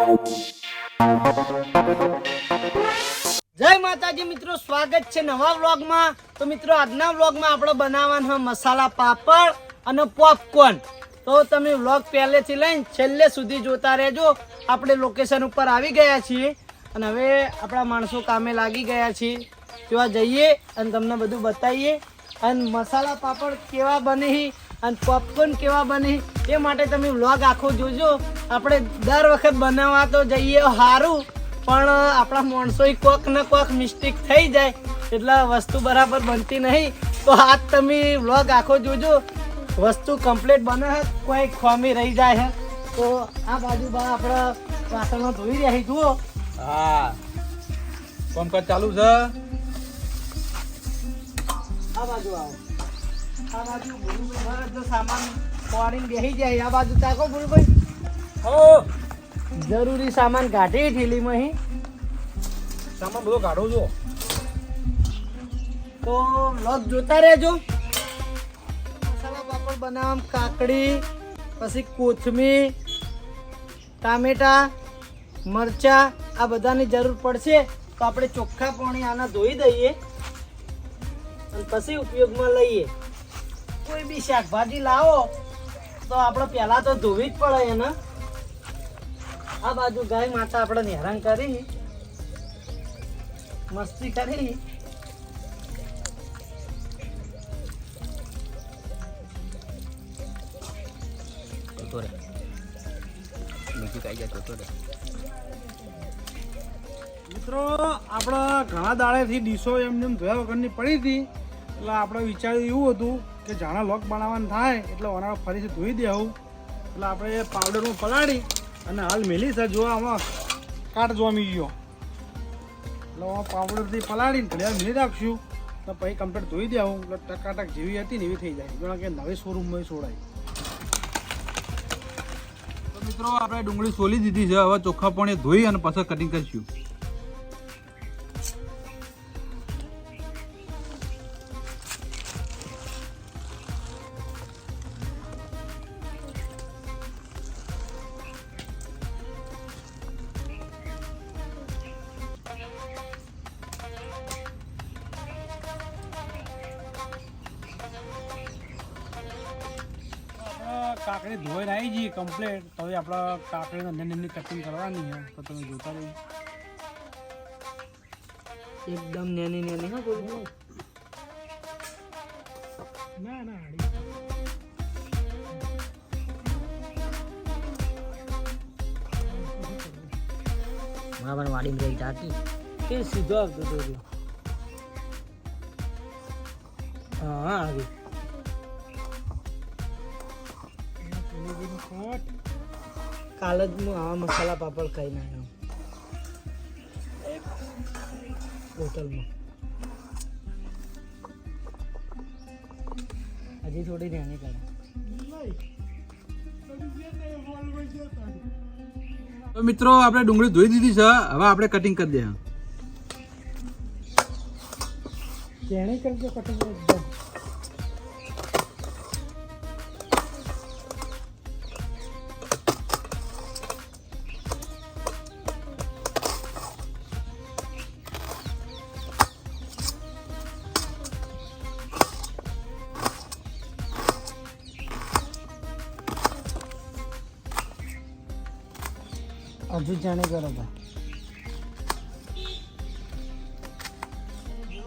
જય માતાજી મિત્રો, સ્વાગત છે નવા વ્લોગમાં. તો મિત્રો, આજના વ્લોગમાં આપણે બનાવવાના મસાલા પાપડ અને પોપકોર્ન તો તમે વ્લોગ પહેલેથી લઈને છેલ્લે સુધી જોતા રહેજો. આપણે લોકેશન ઉપર આવી ગયા છીએ અને હવે આપણા માણસો કામે લાગી ગયા છીએ. ત્યાં જઈએ અને તમને બધું બતાવીએ. અને મસાલા પાપડ કેવા બને અને પોપકોર્ન કેવા બને એ માટે તમે વ્લોગ આખો જોજો. આપણે દર વખત બનાવવા તો જઈએ સારું પણ આપણા માણસો કોક ને કોક મિસ્ટેક થઈ જાય. એટલે વસ્તુ બરાબર બનતી નહીં. તો આજ તમે વ્લોગ આખો જોજો. વસ્તુ કમ્પ્લીટ બને કોઈ ખોમી રહી જાય હે. તો આ બાજુ બા આપણે વાસણમાં ધોઈ રહ્યા જુઓ. હા. કામકાજ ચાલુ છે? આ બાજુ આવો. આ બાજુ ભૂલુભાઈ જો સામાન પોણીને બેસી જાય. આ બાજુ તાકો ભૂલુભાઈ હો. જરૂરી સામાન કાઢી ઠેલીમાં અહીં સામાન બધો કાઢો છો. તો લોક જોતા રહેજો. મસાલા પાપડ બનાવવામાં કાકડી પછી કોથમીર ટામેટા મરચા આ બધાની જરૂર પડશે. તો આપણે ચોખ્ખા પાણી આના ધોઈ દઈએ અને પછી ઉપયોગમાં લઈએ. કોઈ બી શાકભાજી લાવો તો આપણે પહેલાં તો ધોવી જ પડે એને. આ બાજુ ગાય માતા આપણે હેરાન કરી. મસ્તી કરી. મિત્રો આપણા ઘણા દાડેથી ડીશો એમને એમ ધોયા વગરની પડી હતી. એટલે આપણે વિચાર્યું એવું હતું કે જાણા લોક બનાવવાનું થાય, એટલે ઓનાળો ફરીથી ધોઈ દેવું એટલે આપણે પાવડરમાં પલાળી અને હાલ મેલી છે, જો આમાં કાટ જોમી ગયો. એટલે આમાં પાવડરથી પલાળીને ઘડિયાળ મેલી રાખશું. તો પછી કમ્પ્લીટ ધોઈ દેવું એટલે ટકાટક જેવી હતી ને એવી થઈ જાય. જાણે કે નવી શોરૂમમાં છોડાય. તો મિત્રો, આપણે ડુંગળી સોલી દીધી છે. હવે ચોખ્ખા પાણી ધોઈ અને પાછા કટિંગ કરીશું. કાકડી ધોઈને આવી જઈએ કમ્પ્લેટ તો હવે આપણે કાકડીને અંદર એમની કટિંગ કરવાની છે. તો તમે જોતા રહી. એકદમ નેની નેની, હા બોલ ના ના પણ વાડીમાં રહી ટાંકી. એ સીધો આવતો હતો હા, આવી. કાલે જ હું આવા મસાલા પાપડ ખાઈ નાખ્યો હોટલમાં. હજી થોડી ધ્યાન કરે તો મિત્રો આપણે ડુંગળી ધોઈ દીધી છે. હવે આપણે કટિંગ કરી દે ધ્યાને કરજો કટિંગ હજુ જાણે કરો ભાઈ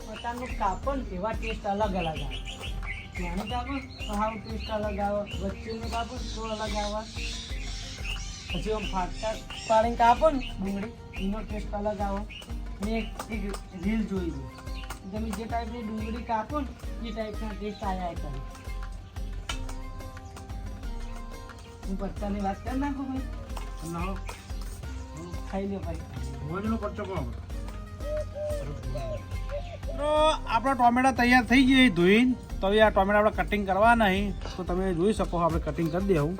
પ્રકારનું કાપડ એવા ટેસ્ટ અલગ અલગ આવે. ત્યાંનું કાપડ તો હાવ ટેસ્ટ અલગ આવે વચ્ચેનું કાપડ તો અલગ આવે. પછી આમ ફાટતા પાડીને કાપડ ડુંગળી એનો ટેસ્ટ અલગ આવે. મેં એક એક રીલ જોઈ છે તમે જે ટાઈપની ડુંગળી કાપો ને એ ટાઈપના ટેસ્ટ આવ્યા કરે. હું પત્તાની વાત કરી નાખું ભાઈ? ખાઈ લો ભાઈ. મોજનો પરચો કોણ તો આપણા ટોમેટા તૈયાર થઈ ગયા ધોઈને. તો હવે આ ટોમેટા આપણે કટિંગ કરવા નહીં. તો તમે જોઈ શકો આપણે કટિંગ કરી દેવું.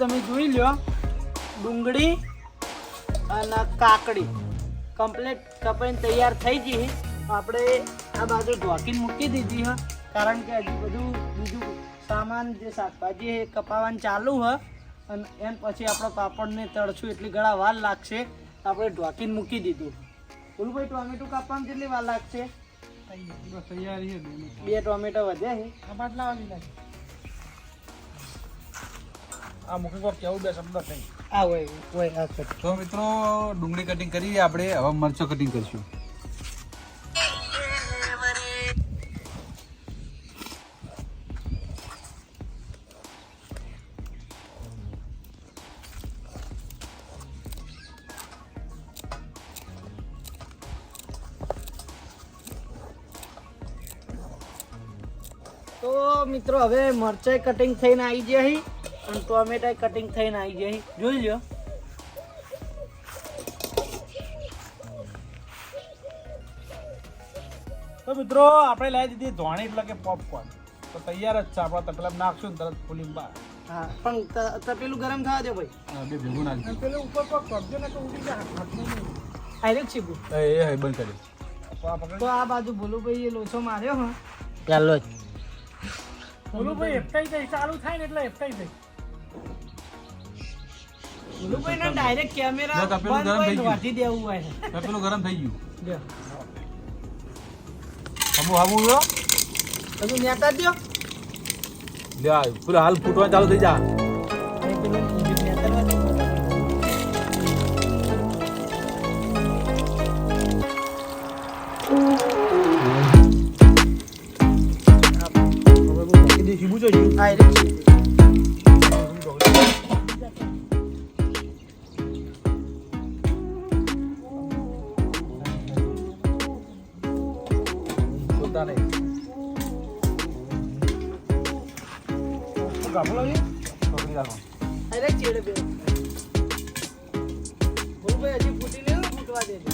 તમે જોઈ લ્યો. ડુંગળી અને કાકડી. કમ્પ્લીટ કપાઈને તૈયાર થઈ ગઈ. આપણે આ બાજુ ઢોકીને મૂકી દીધી હ. કારણ કે હજી બધું બીજું સામાન જે શાકભાજી એ કપાવવાનું ચાલુ હ. અને એન પછી આપણો પાપડને તળશું એટલી ઘણા વાર લાગશે. આપણે ઢોકીને મૂકી દીધું. ગુરુભાઈ ભાઈ ટોમેટો કાપવામાં કેટલી વાર લાગશે? તૈયારી બે ટોમેટો વધ્યા છે. આ બાટલા વાળી લાગે. આ મૂકી કોક કેવું બે શબ્દ થઈ આ હોય હોય આ છે. તો મિત્રો ડુંગળી કટિંગ કરી આપણે હવે મરચો કટિંગ કરીશું. તો મિત્રો હવે મરચાઈ કટિંગ થઈને આવી જાય અને ટોમેટા કટિંગ થઈને આવી જાય. જોઈ લ્યો. તો મિત્રો આપણે લાવી દીધી ધોણી એટલે કે પોપકોર્ન તો તૈયાર જ છે આપણે તપેલા નાખશું ને તરત ફૂલી બહાર. હા પણ પેલું તપેલું ગરમ થવા દે ભાઈ. હા બે ભેગું નાખી પેલું ઉપર પર કબજો ને તો ઉડી જાય હાથમાં નહીં. આયરે છીબુ એ એ હે બંધ કરી તો આ પકડી. તો આ બાજુ ભોલું ભાઈ એ લોચો માર્યો હા. ચાલો જ. બોલું ભાઈ એફટાઈ જાય ચાલુ થાય ને એટલે એફટાઈ જાય ભોલું ભાઈ ને ડાયરેક્ટ કેમેરા તપેલું બંધ ગરમ થઈ કરીને ગયું. વાટી દેવું હોય તો પેલું ગરમ થઈ ગયું. હમુ હમુ લો તમે નેતા દ્યો. લે હાલ ફૂટવા ચાલુ થઈ જા. લાવી રાખો ચેડે બે ભાઈ હજી ફૂટી ને, ફૂટવા દેજો.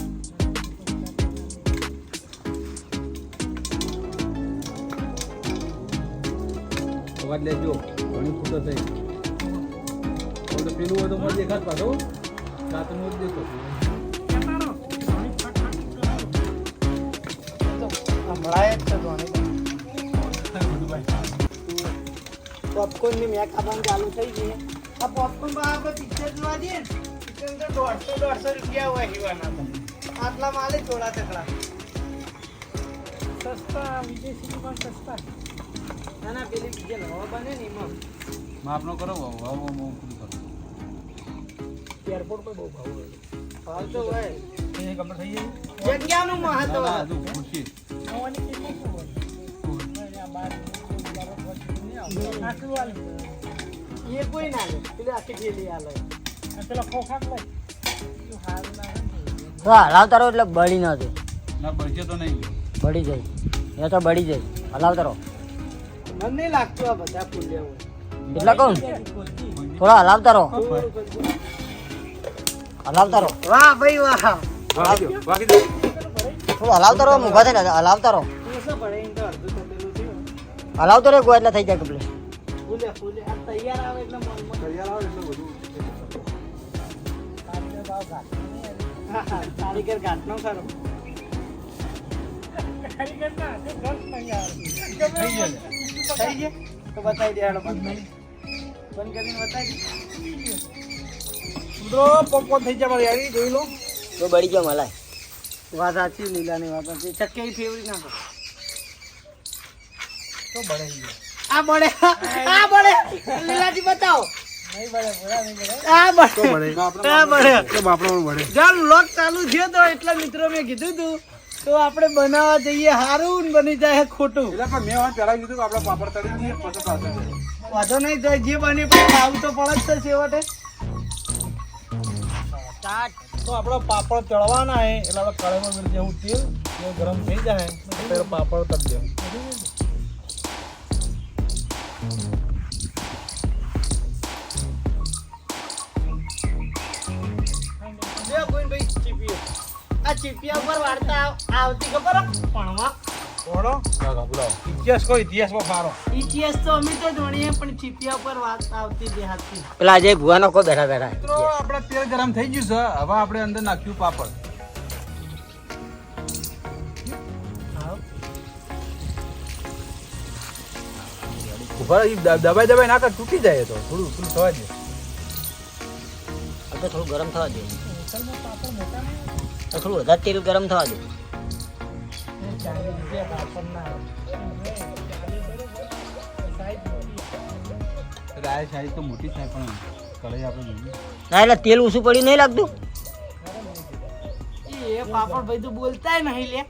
અવાજ લેજો. ઘણી ફૂટો થઈ. તો પેલું હોય તો મને દેખાત પાછો. રાતનું જ દેખો. સંભળાય જ છે ધોની. પોપકોર્નની મેં ખાવાનું ચાલુ થઈ ગઈ. આ પોપકોર્ન બા આપણે પિક્ચર જોવા જઈએ પિક્ચર તો દોઢસો દોઢસો રૂપિયા હોય હીવાના આટલા માલે થોડા તકડા સસ્તા વિદેશી પણ સસ્તા. ના ના પેલી બીજે નવા બને ને એમાં. માપનો કરો વાવ વાવ હું પૂરું કરું. એરપોર્ટ પર બહુ ભાવ હોય. ભાવ તો હોય જગ્યાનું મહત્વ. હજુ ખુરશી એ કોઈ ના લે પેલી આખી થેલી આલે પેલા ખોખાક લઈ શું સારું ના હોય ને. તો હલાવતા રહો એટલે બળી ન જાય. ના બળજે તો નહીં. બળી જાય. એ તો બળી જાય. હલાવતા રહો. મને નહીં લાગતું આ બધા ફૂલ્યા હોય. એટલે કહું થોડા હલાવતા રહો. હલાવતા રહો. વાહ ભાઈ વાહ. થોડું હલાવતા રહો મુભા થઈને હલાવતા રહો. હલાવતો રે કોઈ એટલે થઈ જાય કમ્પ્લીટ ફૂલે ફૂલે. આ તૈયાર આવે એટલે તૈયાર આવે એટલે બધું. કારીગર ઘાટનો સારો કારીગર ના હાથે ખર્ચ નહીં આવે. થઈ ગયો? તો બતાવી દે હાલો બંધ બંધ કરીને બતાવી દે. મિત્રો પોપકોર્ન થઈ જાય મારી યારી જોઈ લો. તો બળી ગયો મલાય વાત સાચી લીલાની વાત સાચી. ચક્કે ફેવરી નાખો તો બળે આ બળે આ બળે. લીલાજી બતાવો. નહીં બળે બોલા નહીં બળે. આ બળે. આ બળે. તો બાપડો બળે. જાલ લોક ચાલુ છે તો એટલા મિત્રો મેં કીધું તું તો આપણે બનાવવા જઈએ હારું ને બની જાય ખોટું. વાંધો નહીં જાય જે બની પડે ખાવું તો પડે જ છે છેવટે. તો આપણો પાપડ ચડવાના હે એટલે મેળ જેવું તેલ ગરમ થઈ જાય પાપડ તળી દેવું જો વાર્તા આવતી ખબર હે? ભણવા. કાકા ઇતિહાસ કોઈ ઇતિહાસમાં ફારો ઇતિહાસ તો અમે તો જાણીએ પણ ચીપિયા ઉપર વાત આવતી દેહાતી પેલા અજય ભુવાનો કો બેઠા બેઠા મિત્રો આપણે તેલ ગરમ થઈ ગયું છે. હવે આપણે અંદર નાખ્યું પાપડ. ઊભા દબાઈ દબાઈ નાખે તૂટી જાય તો. થોડું થોડું થવા દે. થોડું ગરમ થવા દે. તો થોડું વધારે તેલ ગરમ થવા દે. રાય સાઈઝ તો મોટી થાય પણ કઢાઈ આપણે ના એટલે તેલ ઓછું પડ્યું નહીં લાગતું? એ પાપડ ભાઈ તો બોલતાય નહીં લે.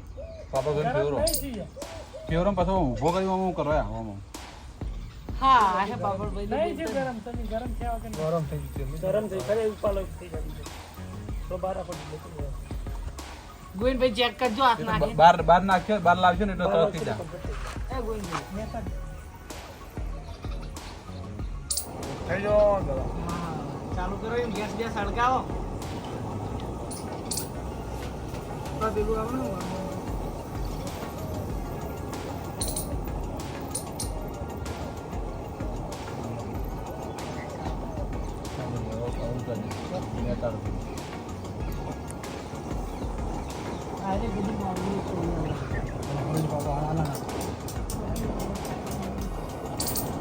પાપડ ફેવરો. પાછો ઊભો કરી હું કરવા આવામાં હા હે પાપડ ભાઈ તો બોલતાય ગરમ થઈ ગયું ગરમ થઈ ખરે ઉપાલો થઈ જાય. તો બાર પડી ગોવિંદભાઈ ચેક કરજો હાથ નાખે બાર બાર નાખ્યો બાર લાવજો ને એટલે તરત જાય. એ ગોવિંદભાઈ. થઈ જો ચાલુ કરો એમ ગેસ ગેસ સળગાવો પેલું આવે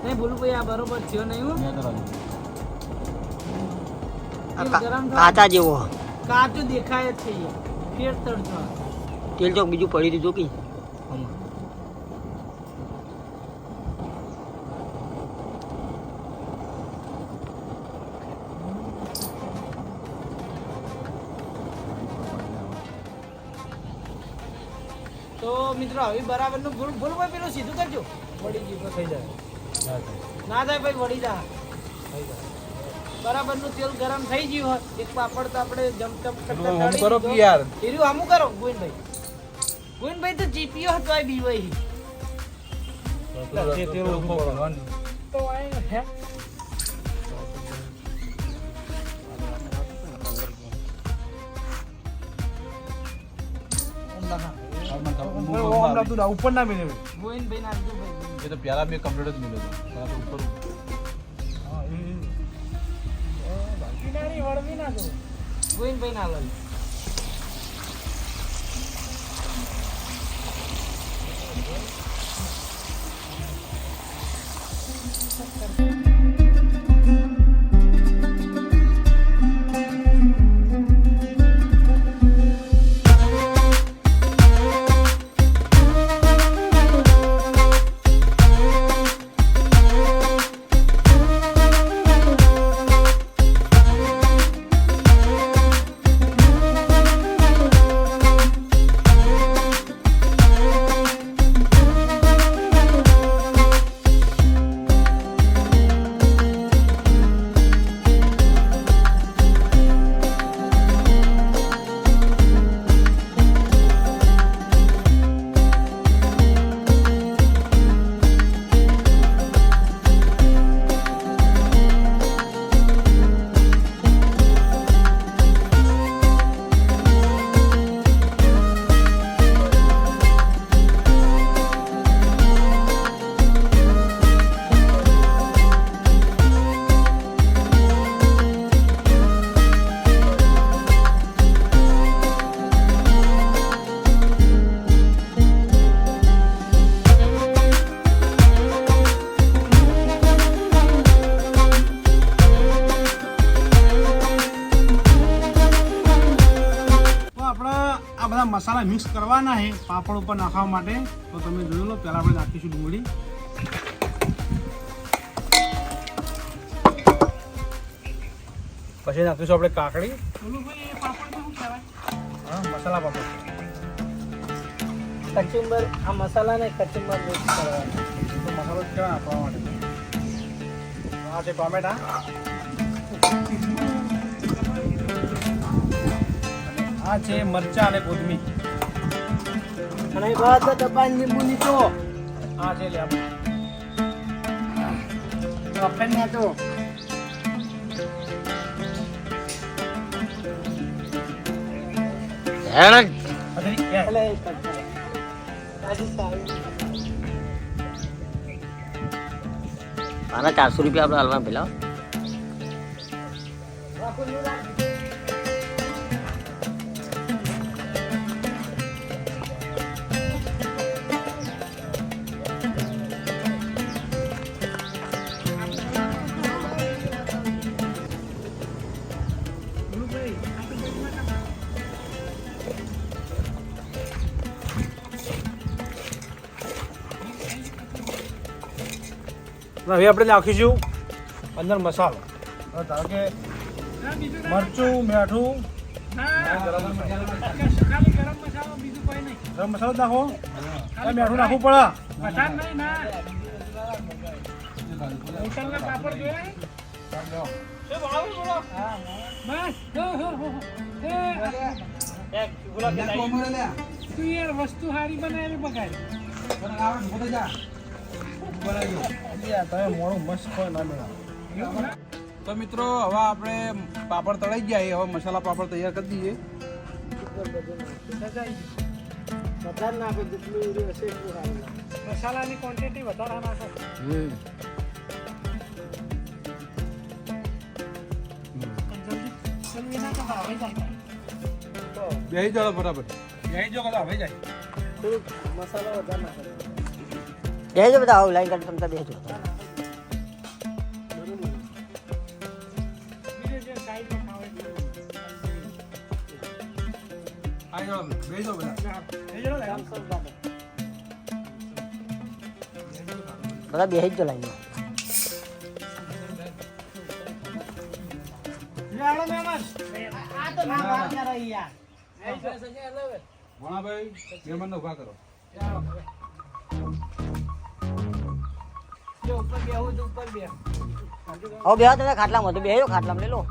નહીં બોલું ભાઈ આ બરોબર થયો નહીં તેલ કા- ગરમ થવા કાચા જેવો. કાચું દેખાય છે ફેર તળજો તેલ ચોક બીજું પડી દીધું કે. તો મિત્રો હવે બરાબરનું ભૂલ ભૂલ ભાઈ પેલું સીધું કરજો. પડી ગયું થઈ જાય. ના થાય. ભાઈ વળી જા. બરાબરનું તેલ ગરમ થઈ ગયું હોય એક પાપડ તો આપણે જમતમ કરતા કરો યાર. કરો ગોવિંદભાઈ ગોવિંદભાઈ તો જીપીઓ હતો આ બીવાઈ તો હે ઉપર ના મિલે ગોવિંદભાઈ ભાઈ. એ તો પહેલા મેં કમ્પ્લીટ જ મળ્યો હતો તો ઉપર ગોવિંદભાઈ ના લો તો મસાલા મિક્સ કરવાના છે પાપડ ઉપર નાખવા માટે. તો તમે જોઈ લો પહેલાં આપણે નાખીશું ડુંગળી પછી નાખીશું આપણે કાકડી. હા મસાલા પાપડ. કચુંબર આ મસાલા ને કચુંબર મિક્સ કરવાનું. તો મસાલો કેવા નાખવા માટે? હા છે ટોમેટા. આ છે મરચા અને કોથમીર અને એ બધા દબાણ લીંબુ નીચો. આ છે લે આપણે કફેન ને તો હેણ અરે, યાર. એટલે આના ચારસો રૂપિયા આપણે હાલવા પેલા હવે આપણે નાખીશું અંદર મસાલો. ધારો કે મરચું મીઠું. ગરમ મસાલો નાખો. મીઠું નાખવું પડે. તમે મોડું મસ્ત હોય ના મેળા તો મિત્રો હવે આપણે પાપડ તળાઈ ગયા છે. હવે મસાલા પાપડ તૈયાર કરી દઈએ. મસાલાની ક્વોન્ટિટી વધારે નાખો બેસી ચાલો બરાબર જઈ જો કદા હવે જાય. થોડુંક મસાલો વધારે નાખો બેસજો બધા આવું લાઈન કરી તમે બેસી જાઓ. બધા. બધા બેસી જ લાઈનમાં. તો ના વાત ના. રહી યાર ભણાભાઈ મહેમાનને ઊભા કરો. ઉપર બેહું તો ઉપર બેહ. હવે બેહો તમે ખાટલામાં તો બેહજો ખાટલામાં લઈ લો.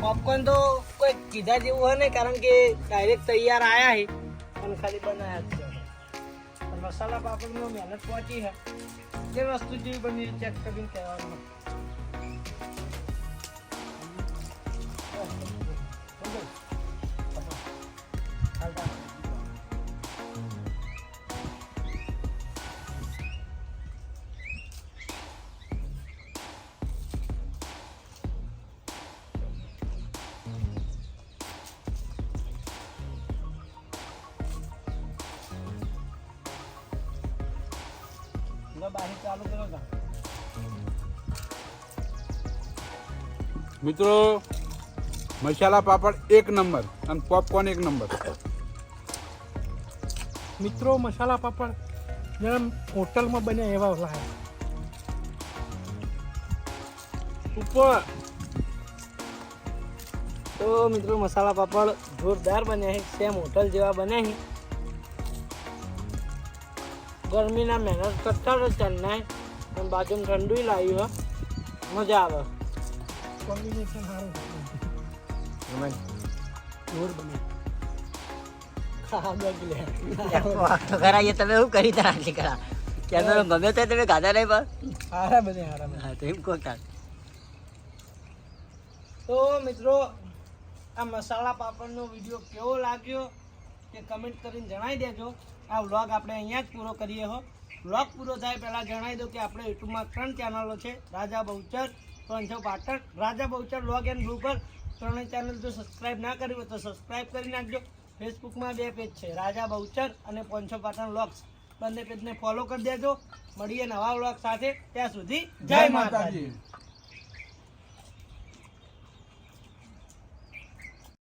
પોપકોર્ન તો કોઈ કીધા જેવું હોય ને કારણ કે ડાયરેક્ટ તૈયાર આયા છે અને ખાલી બનાયા છે. મસાલા પાપડમાં મહેનત પહોંચી છે જે વસ્તુ જેવી બની ચેક કરીને કહેવાનું. મિત્રો મસાલા પાપડ એક નંબર અને પોપકોર્ન એક નંબર. મિત્રો મસાલા પાપડ જેમ હોટલમાં બન્યા એવા લાગે. ઉપર. તો મિત્રો મસાલા પાપડ જોરદાર બન્યા છે. સેમ હોટલ જેવા બન્યા છે. ગરમીના મહેનત કરતા ચેન્નાઈ અને બાજુમાં ઠંડુ લાવ્યું મજા આવે. કોમ્બિનેશન સારું જોર બને. તો કરાઈએ તમે શું કરી તાર આટલી કરા કેમેરો ગમે તો તમે ગાધા નહીં પણ? હારા બને હારા હા તો એમ કહો તો મિત્રો આ મસાલા પાપડનો વીડિયો કેવો લાગ્યો તે કમેન્ટ કરીને જણાવી દેજો. આ વ્લોગ આપણે અહીંયા જ પૂરો કરીએ હો. વ્લોગ પૂરો થાય પહેલાં જણાવી દો કે આપણે યુટ્યુબમાં ત્રણ ચેનલો છે. રાજા બહુચર પાંચસો પાટણ રાજા બહુચર લોગ એન્ડ ગ્રુપર ત્રણેય ચેનલ જો સબસ્ક્રાઈબ ના કરી હોય તો સબસ્ક્રાઈબ કરી નાખજો. ફેસબુકમાં બે પેજ છે રાજા બહુચર અને પાંચસો પાટણ વ્લોગ્સ બંને પેજને ફોલો કરી દેજો. મળીએ નવા વ્લોગ સાથે. ત્યાં સુધી જય માતાજી.